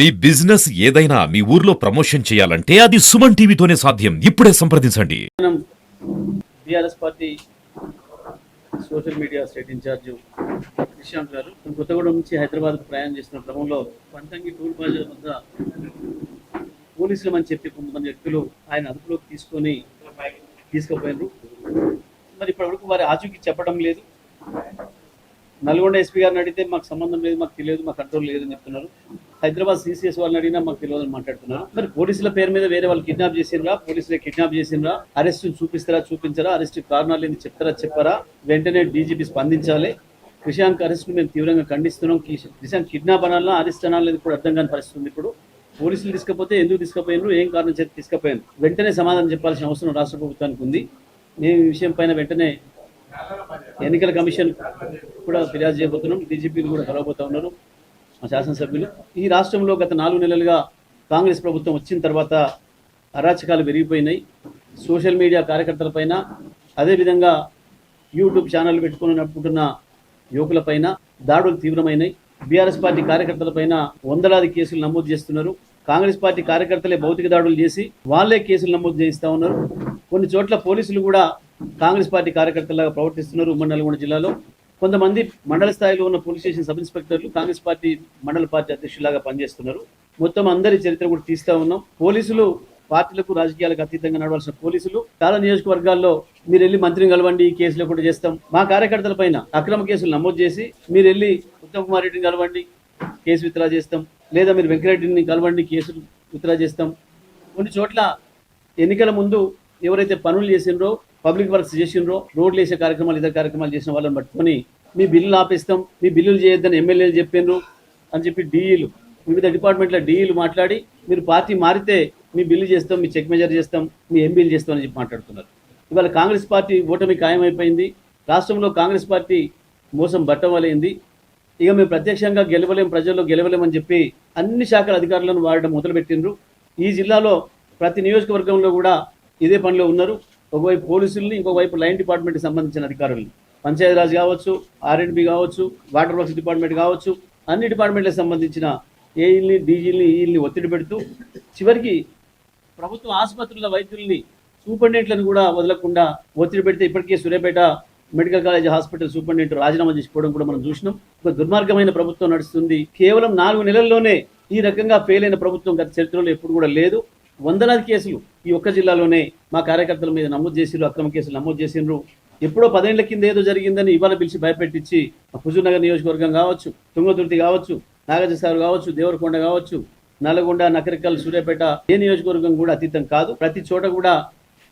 మీ business ఏదైనా మీ ఊర్లో promotion చేయాలంటే అది సుమన్ టీవీతోనే సాధ్యం. ఇప్పుడే సంప్రదించండి. మనం BRS party social media state in-charge Nishant garu. Kothagudem నుంచి హైదరాబాద్ ప్రయాణం చేసిన క్రమంలో పంతంగి టూల్ ప్లాజా వద్ద పోలీసులు అని చెప్పి కొంతమంది వ్యక్తులు ఆయన అదుపులోకి తీసుకొని తీసుకుపోయినారు. మరి ఇప్పటివరకు వారి ఆచూకీ చెప్పడం లేదు. నల్గొండ ఎస్పీ గారిని అడిగితే మాకు సంబంధం లేదు మాకు తెలియదు మాకు కంట్రోల్ లేదని చెప్తున్నారు. హైదరాబాద్ సిసిఎస్ వాళ్ళని అడిగినా మాకు తెలియదు మాట్లాడుతున్నారు. మరి పోలీసుల పేరు మీద వేరే వాళ్ళు కిడ్నాప్ చేసిండ్రా? పోలీసులే కిడ్నాప్ చేసిరా అరెస్ట్ చూపిస్తారా చూపించరా? అరెస్ట్ కారణాలు ఏంది చెప్తారా చెప్పారా? వెంటనే డీజీపీ స్పందించాలి. క్రిషాంక్ అరెస్ట్ మేము తీవ్రంగా ఖండిస్తున్నాం. కిష- క్రిషాంక్ కిడ్నాప్ అనాలా అరెస్ట్ అనాలని కూడా అర్థం కాని పరిస్థితి ఉంది ఇప్పుడు. పోలీసులు తీసుకపోతే ఎందుకు తీసుకుపోయినారు? ఏం కారణం చేతి తీసుకుపోయారు వెంటనే సమాధానం చెప్పాల్సిన అవసరం రాష్ట్ర ప్రభుత్వానికి ఉంది. నేను ఈ విషయం పైన వెంటనే ఎన్నికల కమిషన్ కూడా ఫిర్యాదు చేయబోతున్నాం. డీజీపీలు కూడా కలవబోతా ఉన్నారు. మా శాసనసభ్యులు. ఈ రాష్ట్రంలో గత నాలుగు నెలలుగా కాంగ్రెస్ ప్రభుత్వం వచ్చిన తర్వాత అరాచకాలు పెరిగిపోయినాయి. సోషల్ మీడియా కార్యకర్తలపైన అదేవిధంగా యూట్యూబ్ ఛానల్ పెట్టుకుని నడుపుకుంటున్న యువకులపైన దాడులు తీవ్రమైనాయి. బీఆర్ఎస్ పార్టీ కార్యకర్తలపైన వందలాది కేసులు నమోదు చేస్తున్నారు. కాంగ్రెస్ పార్టీ కార్యకర్తలే భౌతిక దాడులు చేసి వాళ్ళే కేసులు నమోదు చేయిస్తూ ఉన్నారు. కొన్ని చోట్ల పోలీసులు కూడా కాంగ్రెస్ పార్టీ కార్యకర్తలాగా ప్రవర్తిస్తున్నారు ఉమ్మడి నల్గొండ జిల్లాలో. కొంతమంది మండల స్థాయిలో ఉన్న పోలీస్ స్టేషన్ సబ్ ఇన్స్పెక్టర్లు కాంగ్రెస్ పార్టీ మండల పార్టీ అధ్యక్షులాగా పనిచేస్తున్నారు. మొత్తం అందరి చరిత్ర కూడా తీస్తా ఉన్నాం. పోలీసులు పార్టీలకు రాజకీయాలకు అతీతంగా నడవాల్సిన పోలీసులు చాలా నియోజకవర్గాల్లో మీరు వెళ్ళి మంత్రిని కలవండి ఈ కేసులు కూడా చేస్తాం. మా కార్యకర్తల పైన అక్రమ కేసులు నమోదు చేసి మీరు వెళ్ళి ఉత్తమ్ కుమార్ రెడ్డిని కలవండి కేసు విత్డ్రా చేస్తాం. లేదా మీరు వెంకరెడ్డిని కలవండి కేసులు విత్డ్రా చేస్తాం. కొన్ని చోట్ల ఎన్నికల ముందు ఎవరైతే పనులు చేసిండ్రో పబ్లిక్ వర్క్స్ చేసిండ్రో రోడ్లు వేసే కార్యక్రమాలు ఇతర కార్యక్రమాలు చేసిన వాళ్ళని పట్టుకొని మీ బిల్లులు ఆపేస్తాం మీ బిల్లులు చేయొద్దని ఎమ్మెల్యేలు చెప్పిండ్రు అని చెప్పి డీఈలు వివిధ డిపార్ట్మెంట్ల డీఈలు మాట్లాడి మీరు పార్టీ మారితే మీ బిల్లు చేస్తాం మీ చెక్ మెజర్ చేస్తాం మీ ఎంబీలు చేస్తాం అని చెప్పి మాట్లాడుతున్నారు. ఇవాళ కాంగ్రెస్ పార్టీ ఓటమి ఖాయమైపోయింది రాష్ట్రంలో కాంగ్రెస్ పార్టీ మోసం బట్టవలైంది ఇక మేము ప్రత్యక్షంగా గెలవలేం ప్రజల్లో గెలవలేమని చెప్పి అన్ని శాఖల అధికారులను వాడడం మొదలుపెట్టిండ్రు. ఈ జిల్లాలో ప్రతి నియోజకవర్గంలో కూడా ఇదే పనిలో ఉన్నారు. ఒకవైపు పోలీసుల్ని ఇంకోవైపు లైన్ డిపార్ట్మెంట్కి సంబంధించిన అధికారుల్ని. పంచాయతీరాజ్ కావచ్చు ఆర్ఎండ్బి కావచ్చు వాటర్ వర్క్స్ డిపార్ట్మెంట్ కావచ్చు అన్ని డిపార్ట్మెంట్లకు సంబంధించిన ఏఈల్ని డీజీల్ని ఈల్ని ఒత్తిడి పెడుతూ చివరికి ప్రభుత్వ ఆసుపత్రుల వైద్యుల్ని సూపరింటెండెంట్లను కూడా వదలకుండా ఒత్తిడి పెడితే ఇప్పటికే Suryapet medical college hospital superintendent రాజీనామా చేసుకోవడం కూడా మనం చూసినాం. ఒక దుర్మార్గమైన ప్రభుత్వం నడుస్తుంది. కేవలం నాలుగు నెలల్లోనే ఈ రకంగా ఫెయిల్ అయిన ప్రభుత్వం గత చరిత్రలో ఎప్పుడు కూడా లేదు. వందలాది కేసులు ఈ ఒక్క జిల్లాలోనే మా కార్యకర్తల మీద నమోదు చేసిండ్రు అక్రమ కేసులు నమోదు చేసిండ్రు ఎప్పుడో పదేళ్ళ కింద ఏదో జరిగిందని ఇవాళ పిలిచి భయపెట్టించి హుజూర్నగర్ నియోజకవర్గం కావచ్చు తుంగతుర్తి కావచ్చు నాగజసారు కావచ్చు దేవరకొండ కావచ్చు నల్గొండ నకరికల్ సూర్యాపేట ఏ నియోజకవర్గం కూడా అతీతం కాదు. ప్రతి చోట కూడా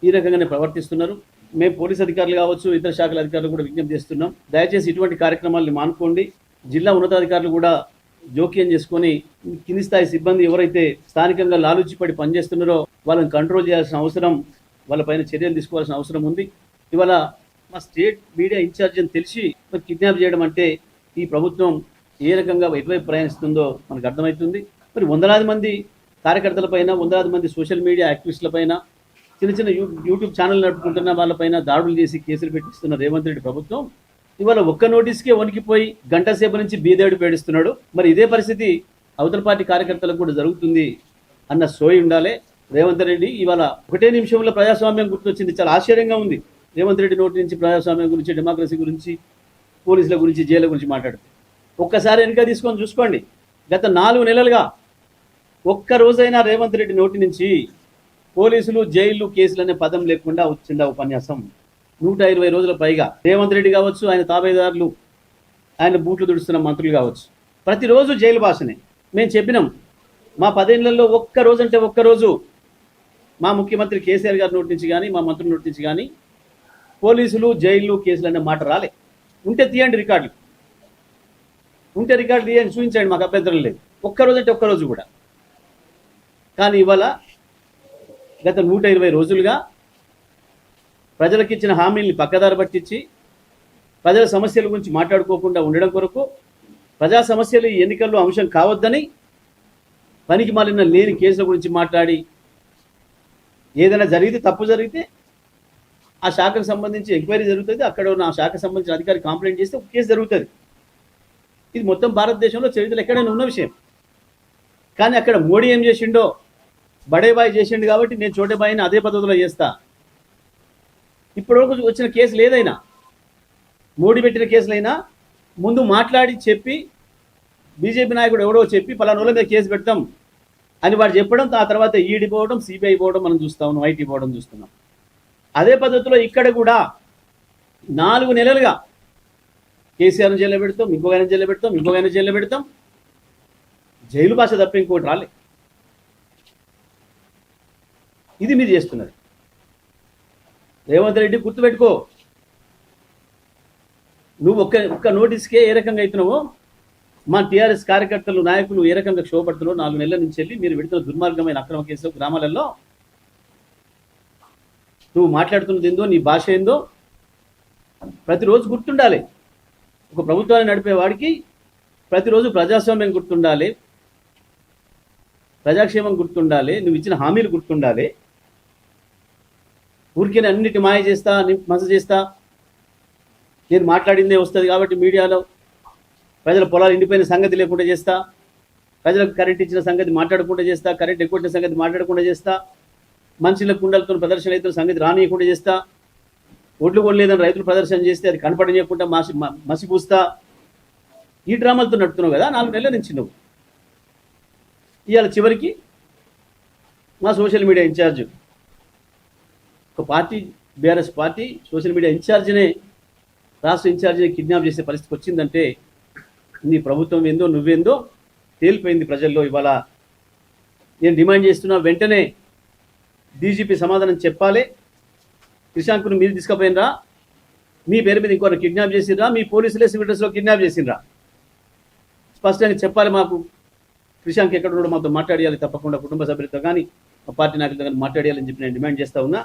ఈ రకంగానే ప్రవర్తిస్తున్నారు. మేము పోలీస్ అధికారులు కావచ్చు ఇతర శాఖల అధికారులు కూడా విజ్ఞప్తి చేస్తున్నాం. దయచేసి ఇటువంటి కార్యక్రమాలను మానుకోండి. జిల్లా ఉన్నతాధికారులు కూడా జోక్యం చేసుకొని కింది స్థాయి సిబ్బంది ఎవరైతే స్థానికంగా లాలూచిపడి పనిచేస్తున్నారో వాళ్ళని కంట్రోల్ చేయాల్సిన అవసరం వాళ్ళపైన చర్యలు తీసుకోవాల్సిన అవసరం ఉంది. ఇవాళ మా స్టేట్ మీడియా ఇన్ఛార్జ్ అని తెలిసి మరి కిడ్నాప్ చేయడం అంటే ఈ ప్రభుత్వం ఏ రకంగా ఎటువైపు ప్రయాణిస్తుందో మనకు అర్థమవుతుంది. మరి వందలాది మంది కార్యకర్తల పైన వందలాది మంది సోషల్ మీడియా యాక్టివిస్టులపైన చిన్న చిన్న యూ యూట్యూబ్ ఛానల్ నడుపుకుంటున్న వాళ్ళపైన దాడులు చేసి కేసులు పెట్టిస్తున్న రేవంత్ రెడ్డి ప్రభుత్వం ఇవాళ ఒక్క నోటీస్కే వణికిపోయి గంట సేపు నుంచి బీదేవుడు పేడిస్తున్నాడు. మరి ఇదే పరిస్థితి అవతల పార్టీ కార్యకర్తలకు కూడా జరుగుతుంది అన్న సోయి ఉండాలి. రేవంత్ రెడ్డి ఇవాళ ఒకటే నిమిషంలో ప్రజాస్వామ్యం గుర్తొచ్చింది. చాలా ఆశ్చర్యంగా ఉంది. రేవంత్ రెడ్డి నోటి నుంచి ప్రజాస్వామ్యం గురించి డెమోక్రసీ గురించి పోలీసుల గురించి జైల గురించి మాట్లాడుతుంది. ఒక్కసారి వెనుక తీసుకొని చూసుకోండి. గత నాలుగు నెలలుగా ఒక్క రోజైనా రేవంత్ రెడ్డి నోటి నుంచి పోలీసులు జైలు కేసులు అనే పదం లేకుండా వచ్చిందా ఉపన్యాసం? నూట ఇరవై రోజుల పైగా. రేవంత్ రెడ్డి కావచ్చు ఆయన తాబేదారులు ఆయన బూట్లు తుడుస్తున్న మంత్రులు కావచ్చు. ప్రతిరోజు జైలు భాషనే. మేము చెప్పినాం మా పదేళ్ళలో ఒక్క రోజు అంటే ఒక్క రోజు మా ముఖ్యమంత్రి కేసీఆర్ గారి నోటి నుంచి కానీ మా మంత్రుల నోటి నుంచి కానీ పోలీసులు జైలు కేసులు అనే మాట రాలే. ఉంటే తీయండి రికార్డులు. ఉంటే రికార్డు తీయండి చూపించండి మాకు అభ్యంతరం లేదు. ఒక్కరోజు అంటే ఒక్క రోజు కూడా. కానీ ఇవాళ గత నూట ఇరవై రోజులుగా ప్రజలకు ఇచ్చిన హామీల్ని పక్కదారి పట్టించి ప్రజల సమస్యల గురించి మాట్లాడుకోకుండా ఉండడం కొరకు ప్రజా సమస్యలు ఈ ఎన్నికల్లో అంశం కావద్దని పనికి మాలిన లేని కేసుల గురించి మాట్లాడి ఏదైనా జరిగితే తప్పు జరిగితే ఆ శాఖకు సంబంధించి ఎంక్వైరీ జరుగుతుంది. అక్కడ ఉన్న ఆ శాఖకు సంబంధించిన అధికారి కంప్లైంట్ చేస్తే ఒక కేసు జరుగుతుంది. ఇది మొత్తం భారతదేశంలో చరిత్రలో ఎక్కడైనా ఉన్న విషయం. కానీ అక్కడ మోడీ ఏం చేసిండో బడేబాయ్ చేసిండు కాబట్టి నేను చోటేబాయిని అదే పద్ధతిలో చేస్తా. ఇప్పటివరకు వచ్చిన కేసులు ఏదైనా మోడీ పెట్టిన కేసులైనా ముందు మాట్లాడి చెప్పి బీజేపీ నాయకుడు ఎవడో చెప్పి పలానా మీద కేసు పెడతాం అని వాడు చెప్పడం ఆ తర్వాత ఈడీ పోవడం సిబిఐ పోవడం మనం చూస్తా ఉన్నాం ఐటీ పోవడం చూస్తున్నాం. అదే పద్ధతిలో ఇక్కడ కూడా నాలుగు నెలలుగా కేసీఆర్ని జైల్లో పెడతాం ఇంకో ఆయన జైల్లో పెడతాం ఇంకో ఆయన జైల్లో పెడతాం. జైలు భాష తప్ప ఇంకోటి రాలే. ఇది మీరు చేస్తున్నది. రేవంత్ రెడ్డి గుర్తుపెట్టుకో. నువ్వు ఒక్క ఒక్క నోటీస్కే ఏ రకంగా అవుతున్నావో మా టీఆర్ఎస్ కార్యకర్తలు నాయకులు ఏ రకంగా క్షోభపడుతున్నారో నాలుగు నెలల నుంచి వెళ్ళి మీరు విడుదల దుర్మార్గమైన అక్రమ కేసు గ్రామాలలో. నువ్వు మాట్లాడుతున్నది ఏందో నీ భాష ఏందో ప్రతిరోజు గుర్తుండాలి. ఒక ప్రభుత్వాన్ని నడిపే వాడికి ప్రతిరోజు ప్రజాస్వామ్యం గుర్తుండాలి. ప్రజాక్షేమం గుర్తుండాలి. నువ్వు ఇచ్చిన హామీలు గుర్తుండాలి. ఊరికే అన్నిటి మాయ చేస్తా మస చేస్తా. నేను మాట్లాడిందే వస్తుంది కాబట్టి మీడియాలో ప్రజల పొలాలు ఎండిపోయిన సంగతి లేకుండా చేస్తా. ప్రజలకు కరెంట్ ఇచ్చిన సంగతి మాట్లాడకుండా చేస్తా కరెంట్ ఎక్కువ సంగతి మాట్లాడకుండా చేస్తా. మనుషుల కుండలతో ప్రదర్శన రైతుల సంగతి రానియకుండా చేస్తా. ఒడ్లు కొనలేదని రైతులు ప్రదర్శన చేస్తే అది కనపడనియకుండా మసి మసిపూస్తా. ఈ డ్రామాలతో నడుపుతున్నావు కదా నాలుగు నెలల నుంచి నువ్వు. ఇవాళ చివరికి మా సోషల్ మీడియా ఇన్ఛార్జ్ ఒక party BRS party social media ఇన్ఛార్జినే రాష్ట్ర ఇన్ఛార్జిని కిడ్నాప్ చేసే పరిస్థితి వచ్చిందంటే నీ ప్రభుత్వం ఏందో నువ్వేందో తేలిపోయింది ప్రజల్లో ఇవాళ. నేను డిమాండ్ చేస్తున్నా వెంటనే డీజీపీ సమాధానం చెప్పాలి. క్రిషాంక్ను మీరు తీసుకుపోయినరా? మీ పేరు మీద ఇంకొకరు కిడ్నాప్ చేసిండ్రా? మీ పోలీసులే సివిల్ డ్రెస్లో కిడ్నాప్ చేసిండ్రా? స్పష్టంగా చెప్పాలి మాకు. క్రిషాంక్ ఎక్కడ ఉన్నాడో మాతో మాట్లాడాలి తప్పకుండా కుటుంబ సభ్యులతో కానీ మా పార్టీ నాయకులతో కానీ మాట్లాడాలని చెప్పి నేను డిమాండ్ చేస్తా ఉన్నా.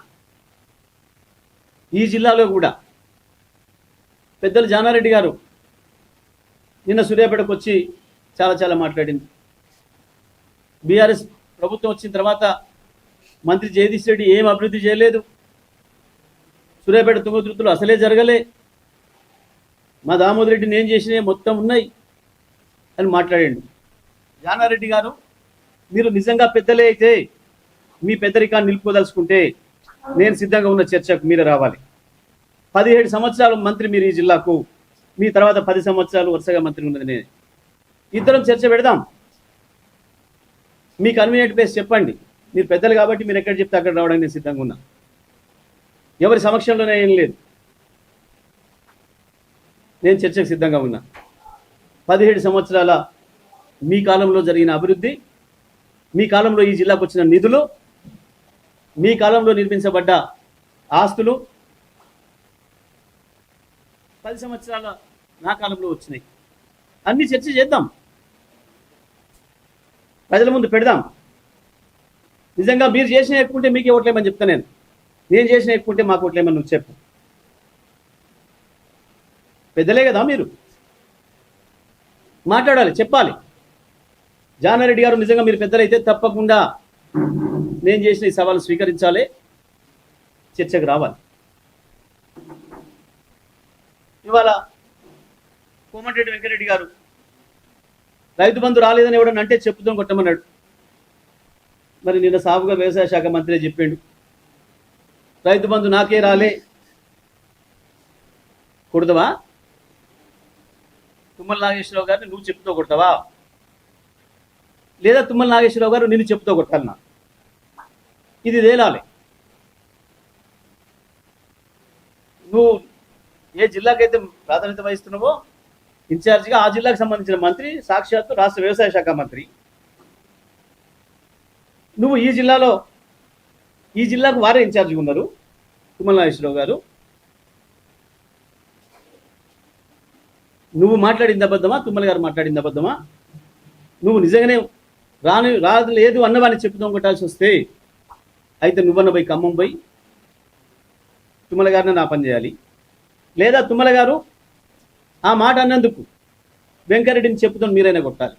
ఈ జిల్లాలో కూడా పెద్దలు జానారెడ్డి గారు నిన్న సూర్యాపేటకు వచ్చి చాలా చాలా మాట్లాడింది. బీఆర్ఎస్ ప్రభుత్వం వచ్చిన తర్వాత మంత్రి జగదీష్ రెడ్డి ఏం అభివృద్ధి చేయలేదు. సూర్యాపేట తుంగతుర్తులు అసలే జరగలే. మా దామోదర్ రెడ్డి నేను చేసినవి మొత్తం ఉన్నాయి అని మాట్లాడండి. జానారెడ్డి గారు మీరు నిజంగా పెద్దలే అయితే మీ పెద్దరికాన్ని నిలుపుకోదలుచుకుంటే నేను సిద్ధంగా ఉన్న చర్చకు మీరు రావాలి. పదిహేడు సంవత్సరాలు మంత్రి మీరు ఈ జిల్లాకు మీ తర్వాత పది సంవత్సరాలు వరుసగా మంత్రి ఉన్నది నేను. ఇద్దరం చర్చ పెడదాం. మీ కన్వీనియంట్ ప్లేస్ చెప్పండి. మీరు పెద్దలు కాబట్టి మీరు ఎక్కడ చెప్తే అక్కడ రావడానికి నేను సిద్ధంగా ఉన్నా. ఎవరి సమక్షంలోనే ఏం లేదు. నేను చర్చకు సిద్ధంగా ఉన్నా. పదిహేడు సంవత్సరాల మీ కాలంలో జరిగిన అభివృద్ధి మీ కాలంలో ఈ జిల్లాకు వచ్చిన నిధులు మీ కాలంలో నిర్మించబడ్డ ఆస్తులు పది సంవత్సరాల నా కాలంలో వచ్చినాయి. అన్ని చర్చ చేద్దాం. ప్రజల ముందు పెడదాం. నిజంగా మీరు చేసిన ఎక్కుంటే మీకే ఓట్లేమని చెప్తా నేను. నేను చేసిన ఎక్కుంటే మాకు ఓట్లేమని నువ్వు చెప్పు. పెద్దలే కదా మీరు. మాట్లాడాలి చెప్పాలి. జానారెడ్డి గారు నిజంగా మీరు పెద్దలైతే తప్పకుండా నేను చేసిన ఈ సవాలు స్వీకరించాలి. చర్చకు రావాలి. ఇవాళ కోమటిరెడ్డి వెంకరెడ్డి గారు రైతు బంధు రాలేదని ఎవడన్నా అంటే చెప్పుదాం కొట్టమన్నాడు. మరి నిన్న సాగుగా వ్యవసాయ శాఖ మంత్రి చెప్పిండు రైతు బంధు నాకే రాలే. కొడతావా? తుమ్మల నాగేశ్వరరావు గారిని నువ్వు చెప్తూ కొడతావా? లేదా తుమ్మల నాగేశ్వరరావు గారు నిన్ను చెప్తూ కొట్టాలన్నా? ఇది తేలాలి. నువ్వు ఏ జిల్లాకైతే ప్రాధాన్యత వహిస్తున్నావో ఇన్ఛార్జిగా ఆ జిల్లాకు సంబంధించిన మంత్రి సాక్షాత్తు రాష్ట్ర వ్యవసాయ శాఖ మంత్రి. నువ్వు ఈ జిల్లాలో ఈ జిల్లాకు వారే ఇన్ఛార్జిగా ఉన్నారు తుమ్మల నాగేశ్వరరావు గారు. నువ్వు మాట్లాడింది అబద్ధమా? తుమ్మల గారు మాట్లాడింది అబద్ధమా? నువ్వు నిజంగానే రాని రాదు లేదు అన్నవాడిని చెప్పుదాం కొట్టాల్సి వస్తే అయితే నువ్వన్న పోయి ఖమ్మం పోయి తుమ్మల గారిని నా పని చేయాలి. లేదా తుమ్మల గారు ఆ మాట అన్నందుకు వెంకరెడ్డిని చెప్పుతాను మీరైనా కొట్టాలి.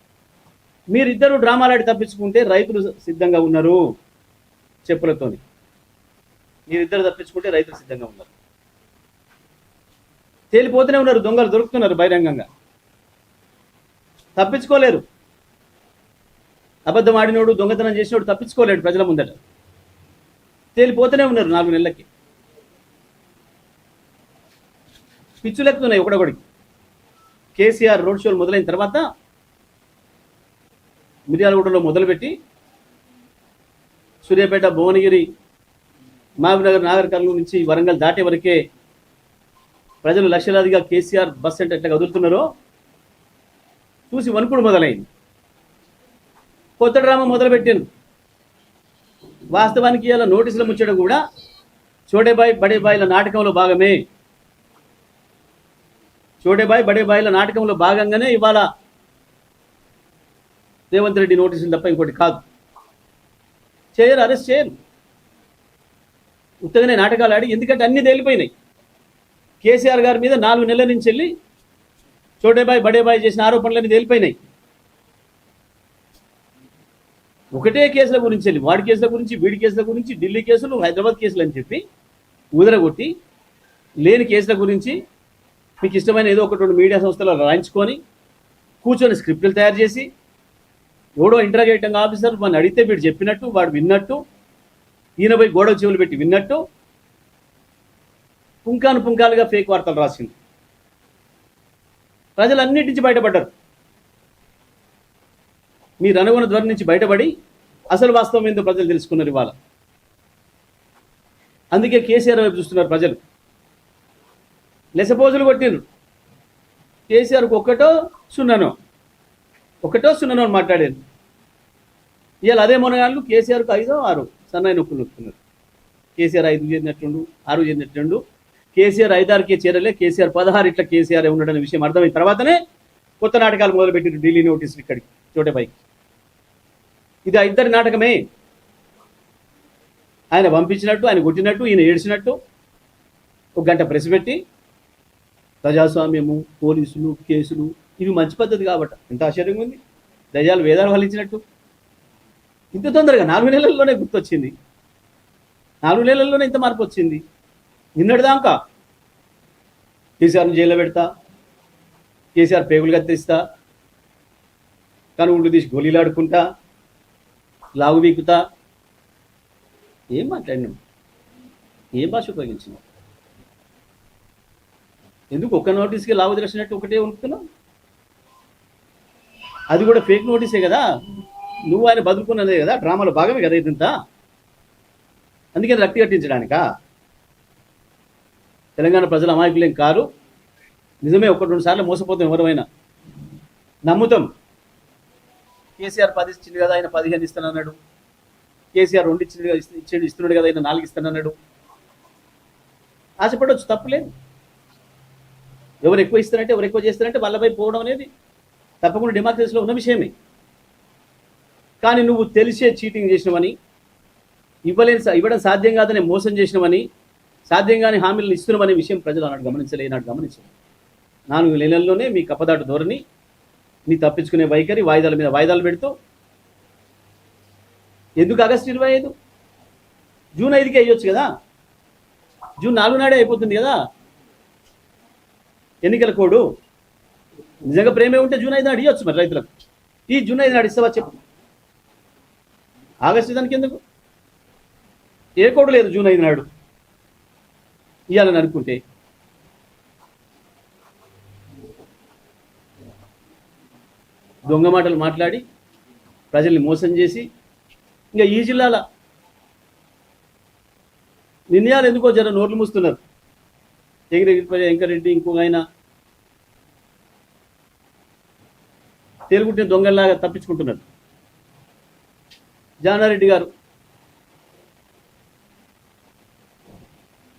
మీరిద్దరు డ్రామాలాడి తప్పించుకుంటే రైతులు సిద్ధంగా ఉన్నారు చెప్పులతోని. మీరిద్దరు తప్పించుకుంటే రైతులు సిద్ధంగా ఉన్నారు. తేలిపోతూనే ఉన్నారు దొంగలు దొరుకుతున్నారు బహిరంగంగా. తప్పించుకోలేరు. అబద్ధం ఆడినోడు దొంగతనం చేసినోడు తప్పించుకోలేడు ప్రజల ముందట. తేలిపోతూనే ఉన్నారు నాలుగు నెలలకి. పిచ్చులెక్కుతున్నాయి ఒకడొకడికి కేసీఆర్ రోడ్ షోలు మొదలైన తర్వాత మిర్యాలగూడలో మొదలుపెట్టి సూర్యాపేట భువనగిరి మహబూబ్నగర్ నాగర్ కర్నూలు నుంచి వరంగల్ దాటే వరకే ప్రజలు లక్షలాదిగా కేసీఆర్ బస్ సెంటర్ ఎట్లా కదులుతున్నారో చూసి వణుకుడు మొదలైంది. కొత్త డ్రామా మొదలుపెట్టాను వాస్తవానికి ఇలా నోటీసుల ముచ్చడం కూడా చోడేబాయ్ బడేబాయిల నాటకంలో భాగమే. చోడేబాయ్ బడేబాయిల నాటకంలో భాగంగానే ఇవాళ రేవంత్ రెడ్డి నోటీసులు తప్ప ఇంకోటి కాదు. చేయరు అరెస్ట్ చేయరు. ఉత్తగానే నాటకాలు ఆడి ఎందుకంటే అన్ని తేలిపోయినాయి. కేసీఆర్ గారి మీద నాలుగు నెలల నుంచి వెళ్ళి చోటేబాయ్ బడేబాయ్ చేసిన ఆరోపణలన్నీ తేలిపోయినాయి. ఒకటే కేసుల గురించి వెళ్ళి వాడి కేసుల గురించి వీడి కేసుల గురించి ఢిల్లీ కేసులు హైదరాబాద్ కేసులు అని చెప్పి ఉదరగొట్టి లేని కేసుల గురించి మీకు ఇష్టమైన ఏదో ఒకటి రెండు మీడియా సంస్థలు రాయించుకొని కూర్చొని స్క్రిప్టులు తయారు చేసి ఎవడో ఇంటరాగేటింగ్ ఆఫీసర్ మన అడిగితే వీడు చెప్పినట్టు వాడు విన్నట్టు ఈయన పోయి గోడవ చెవులు పెట్టి విన్నట్టు పుంకాను పుంకాలుగా ఫేక్ వార్తలు రాసింది. ప్రజలు అన్నిటి నుంచి బయటపడ్డారు. మీరు అనుగుణ ధ్వని నుంచి బయటపడి అసలు వాస్తవం ఏందో ప్రజలు తెలుసుకున్నారు ఇవాళ. అందుకే కేసీఆర్ వైపు చూస్తున్నారు ప్రజలు. లెసపోజులు కొట్టిండ్రు. కేసీఆర్కి ఒక్కటో సున్నానో ఒకటో సున్నానో అని మాట్లాడారు. ఇవాళ అదే మొనగాళ్ళు కేసీఆర్కు ఐదో ఆరు సన్నాయి నొప్పులు నొప్పుతున్నారు. కేసీఆర్ ఐదు చేసినట్టుండు ఆరు చేసినట్టుండు కేసీఆర్ ఐదారుకే చేరలే కేసీఆర్ పదహారు ఇట్లా కేసీఆర్ ఉన్నాడనే విషయం అర్థమైన తర్వాతనే కొత్త నాటకాలు మొదలుపెట్టిండ్రు ఢిల్లీ నోటీసులు ఇక్కడికి చోటపైకి. ఇది ఆ ఇద్దరి నాటకమే. ఆయన పంపించినట్టు ఆయన కొట్టినట్టు ఈయన ఏడ్చినట్టు. ఒక గంట ప్రెస్ పెట్టి ప్రజాస్వామ్యము పోలీసులు కేసులు ఇవి మంచి పద్ధతి కాబట్టి ఎంత ఆశ్చర్యంగా ఉంది. దజాలు వేదాలు ఫలించినట్టు ఇంత తొందరగా నాలుగు నెలల్లోనే గుర్తొచ్చింది. నాలుగు నెలల్లోనే ఇంత మార్పు వచ్చింది. నిన్నటిదాకా కేసీఆర్ని జైల్లో పెడతా కేసీఆర్ పేగులు కత్తిస్తా కనుగుండు తీసి గోళీలాడుకుంటా లాగు వీకుతా ఏం మాట్లాడినావు? ఏం భాష ఉపయోగించినావు? ఎందుకు ఒక్క నోటీస్కి లావు తెలిసినట్టు ఒకటే ఉంటున్నావు? అది కూడా ఫేక్ నోటీసే కదా? నువ్వు ఆయన బతుకున్నదే కదా? డ్రామాలో భాగమే కదా ఇదంతా? అందుకని రక్తి కట్టించడానికా? తెలంగాణ ప్రజలు అమాయకులేం కారు? నిజమే ఒకటి రెండు సార్లు మోసపోతాం ఎవరైనా నమ్ముతాం. కేసీఆర్ పది ఇచ్చింది కదా ఆయన పదిహేను ఇస్తానన్నాడు. కేసీఆర్ రెండు ఇచ్చింది కదా ఇచ్చిండు ఇస్తున్నాడు కదా ఆయన నాలుగు ఇస్తానన్నాడు. ఆశపడవచ్చు తప్పులేదు. ఎవరు ఎక్కువ ఇస్తారంటే ఎవరు ఎక్కువ చేస్తారంటే వాళ్ళపై పోవడం అనేది తప్పకుండా డెమోక్రసీలో ఉన్న విషయమే. కానీ నువ్వు తెలిసే చీటింగ్ చేసినవని ఇవ్వలేని ఇవ్వడం సాధ్యం కాదని మోసం చేసినవని సాధ్యం కాని హామీలను ఇస్తున్నామనే విషయం ప్రజలు అన్నాడు గమనించలే నాడు గమనించలేదు నాలుగు నెలల్లోనే మీ కప్పదాటు ధోరణి నీ తప్పించుకునే వైఖరి వాయిదాల మీద వాయిదాలు పెడుతూ. ఎందుకు ఆగస్టు ఇరవై ఐదు? జూన్ ఐదుకి అయ్యొచ్చు కదా? జూన్ నాలుగు నాడే అయిపోతుంది కదా? ఎన్నికల కోడు. నిజంగా ప్రేమే ఉంటే జూన్ ఐదు నాడు ఇవ్వచ్చు మరి రైతులకు. ఈ జూన్ ఐదు నాడు ఇస్తావా చెప్పు. ఆగస్టు దానికి ఎందుకు? ఏ కోడు లేదు జూన్ ఐదు నాడు. ఇవ్వాలని అనుకుంటే. దొంగ మాటలు మాట్లాడి ప్రజల్ని మోసం చేసి ఇంకా ఈ జిల్లాల నిర్ణయాలు ఎందుకో జర నోట్లు మూస్తున్నారు. ఎగిరి వెంకరెడ్డి ఇంకొక ఆయన. తేలుగుట్టిన దొంగల్లాగా తప్పించుకుంటున్నారు. జానారెడ్డి గారు.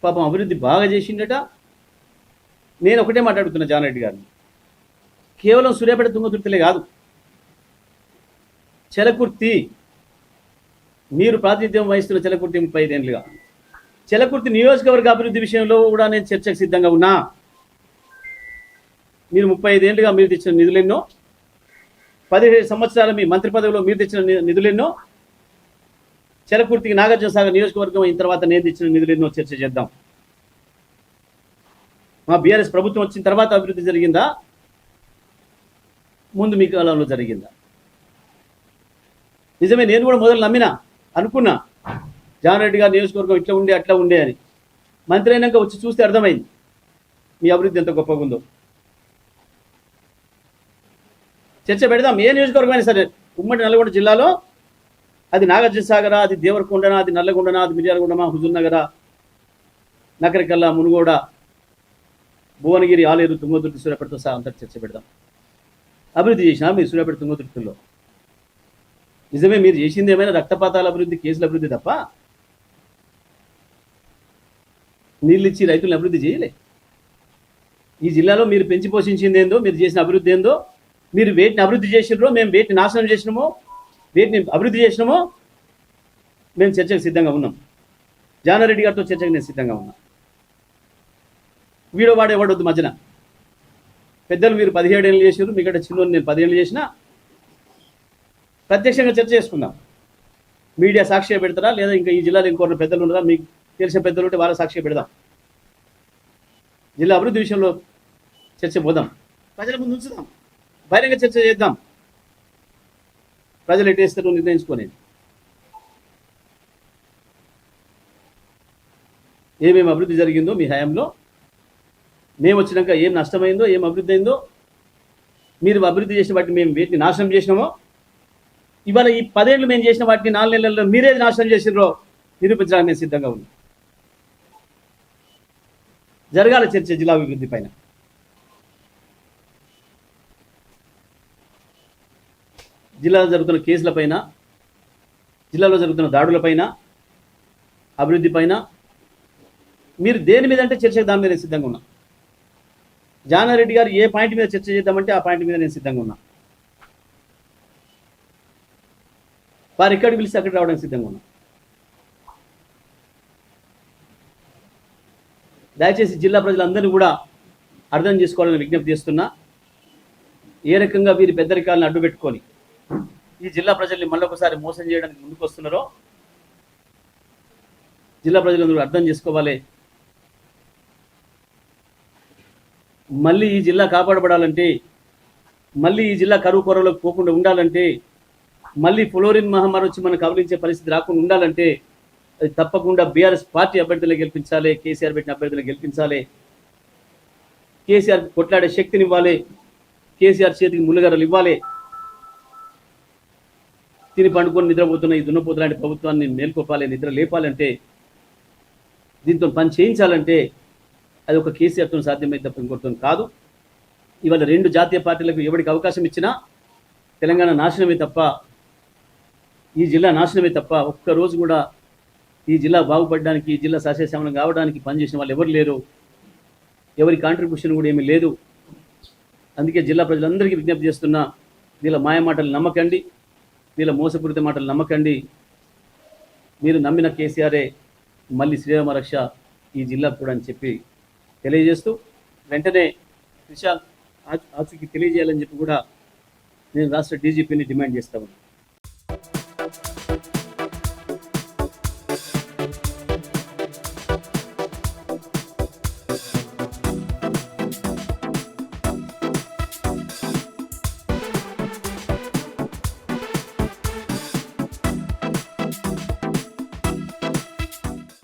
పాపం అభివృద్ధి బాగా చేసిండట. నేను ఒకటే మాట్లాడుతున్నా జానారెడ్డి గారిని. కేవలం సూర్యాపేట తుంగతుర్తిలే కాదు. చెలకుర్తి. మీరు ప్రాతినిధ్యం వహిస్తున్న చెలకుర్తి ముప్పై ఐదేళ్ళుగా చెలకుర్తి నియోజకవర్గ అభివృద్ధి విషయంలో కూడా నేను చర్చకు సిద్ధంగా ఉన్నా. మీరు ముప్పై ఐదేళ్ళుగా మీరు తెచ్చిన నిధులెన్నో పదిహేడు సంవత్సరాల మీ మంత్రి పదవిలో మీరు తెచ్చిన నిధులెన్నో చెలకుర్తికి నాగార్జున సాగర్ నియోజకవర్గం అయిన తర్వాత నేను తెచ్చిన నిధులెన్నో చర్చ చేద్దాం. మా బీఆర్ఎస్ ప్రభుత్వం వచ్చిన తర్వాత అభివృద్ధి జరిగిందా? ముందు మీ కాలంలో జరిగిందా? నిజమే నేను కూడా మొదలు నమ్మినా అనుకున్నా జాన్ రెడ్డి గారి నియోజకవర్గం ఇట్లా ఉండే అట్లా ఉండే అని. మంత్రి అయినాక వచ్చి చూస్తే అర్థమైంది మీ అభివృద్ధి ఎంత గొప్పగా ఉందో. చర్చ పెడదాం ఏ నియోజకవర్గమైనా సరే ఉమ్మడి నల్గొండ జిల్లాలో అది నాగార్జున సాగరా అది దేవరకొండనా అది నల్లగొండనా అది మిర్యాలగొండమా హుజూర్ నగర నకరికల్లా మునుగోడ భువనగిరి ఆలేరు తుంగతుర్తి సూర్యాపేటతో సహా అంతా చర్చ పెడదాం. అభివృద్ధి చేసినా మీరు సూర్యాపేట తుంగతుర్తిలో. నిజమే మీరు చేసింది ఏమైనా రక్తపాతాల అభివృద్ధి కేసుల అభివృద్ధి తప్ప? నీళ్ళు ఇచ్చి రైతులను అభివృద్ధి చేయలే. ఈ జిల్లాలో మీరు పెంచి పోషించింది ఏందో మీరు చేసిన అభివృద్ధి ఏందో మీరు వేటిని అభివృద్ధి చేసినారో మేము వేటిని నాశనం చేసినామో వేటిని అభివృద్ధి చేసినామో మేము చర్చకు సిద్ధంగా ఉన్నాం. జానారెడ్డి గారితో చర్చకు నేను సిద్ధంగా ఉన్నా. వీడో వాడేవాడొద్దు మధ్యన. పెద్దలు మీరు పదిహేడు ఏళ్ళు చేసారు మీకంటే చిన్న నేను పదిహేళ్ళు చేసినా ప్రత్యక్షంగా చర్చ చేసుకుందాం. మీడియా సాక్షిగా పెడతారా? లేదా ఇంకా ఈ జిల్లాలో ఇంకొన్ని పెద్దలు ఉన్నారా? మీకు తెలిసిన పెద్దలు ఉంటే వాళ్ళ సాక్షిగా పెడదాం. జిల్లా అభివృద్ధి విషయంలో చర్చ పోదాం. ప్రజల ముందు ఉంచుదాం. బహిరంగ చర్చ చేద్దాం. ప్రజలు ఎటు వేస్తారో నిర్ణయించుకోలేదు ఏమేమి అభివృద్ధి జరిగిందో మీ హయాంలో? మేము వచ్చినాక ఏం నష్టమైందో ఏం అభివృద్ధి అయిందో? మీరు అభివృద్ధి చేసిన వాటిని మేము వీటిని నాశనం చేసినామో? ఇవాళ ఈ పదేళ్ళు మేము చేసిన వాటిని నాలుగు నెలల్లో మీరే నాశనం చేసినారో నిరూపించడానికి మేము సిద్ధంగా ఉంది జరగాల చర్చ జిల్లా అభివృద్ధి పైన. జిల్లాలో జరుగుతున్న కేసులపైన జిల్లాలో జరుగుతున్న దాడులపైన అభివృద్ధి పైన మీరు దేని మీద అంటే చర్చ దాని మీద సిద్ధంగా ఉన్నా. జానారెడ్డి గారు ఏ పాయింట్ మీద చర్చ చేద్దామంటే ఆ పాయింట్ మీద నేను సిద్ధంగా ఉన్నా. వారు ఎక్కడికి పిలిస్తే అక్కడికి రావడానికి సిద్ధంగా ఉన్నాం. దయచేసి జిల్లా ప్రజలందరినీ కూడా అర్థం చేసుకోవాలని విజ్ఞప్తి చేస్తున్నా. ఏ రకంగా వీరి పెద్దరికాలను అడ్డుపెట్టుకొని ఈ జిల్లా ప్రజల్ని మళ్ళొకసారి మోసం చేయడానికి ముందుకు వస్తున్నారో జిల్లా ప్రజలందరూ అర్థం చేసుకోవాలి. మళ్ళీ ఈ జిల్లా కాపాడబడాలంటే మళ్ళీ ఈ జిల్లా కరువు కొరలోకి పోకుండా ఉండాలంటే మళ్ళీ ఫ్లోరిన్ మహమ్మారి వచ్చి మనం కవలించే పరిస్థితి రాకుండా ఉండాలంటే అది తప్పకుండా బీఆర్ఎస్ పార్టీ అభ్యర్థులను గెలిపించాలి కేసీఆర్ పెట్టిన అభ్యర్థులను గెలిపించాలి. కేసీఆర్ కొట్లాడే శక్తిని ఇవ్వాలి. కేసీఆర్ చేతికి ముళ్ళగరలు ఇవ్వాలి. తిని పండుకొని నిద్రపోతున్న ఈ దున్నపోతు లాంటి ప్రభుత్వాన్ని మేల్కొపాలి నిద్ర లేపాలంటే దీంతో పని చేయించాలంటే అది ఒక కేసీఆర్తో సాధ్యమైతే తప్ప ఇంకొకరితో కాదు. ఇవాళ రెండు జాతీయ పార్టీలకు ఎవరికి అవకాశం ఇచ్చినా తెలంగాణ నాశనమే తప్ప ఈ జిల్లా నాశనమే తప్ప ఒక్క రోజు కూడా ఈ జిల్లా బాగుపడడానికి ఈ జిల్లా సస్యశ్యామలం కావడానికి పనిచేసిన వాళ్ళు ఎవరు లేరు. ఎవరి కాంట్రిబ్యూషన్ కూడా ఏమీ లేదు. అందుకే జిల్లా ప్రజలందరికీ విజ్ఞప్తి చేస్తున్నా వీళ్ళ మాయ మాటలు నమ్మకండి వీళ్ళ మోసపూరిత మాటలు నమ్మకండి. మీరు నమ్మిన కేసీఆరే మళ్ళీ శ్రీరామ రక్ష ఈ జిల్లాకు కూడా అని చెప్పి తెలియజేస్తూ వెంటనే విశాల్ ఆచూకి తెలియజేయాలని చెప్పి కూడా నేను రాష్ట్ర డీజీపీని డిమాండ్ చేస్తా ఉన్నాను.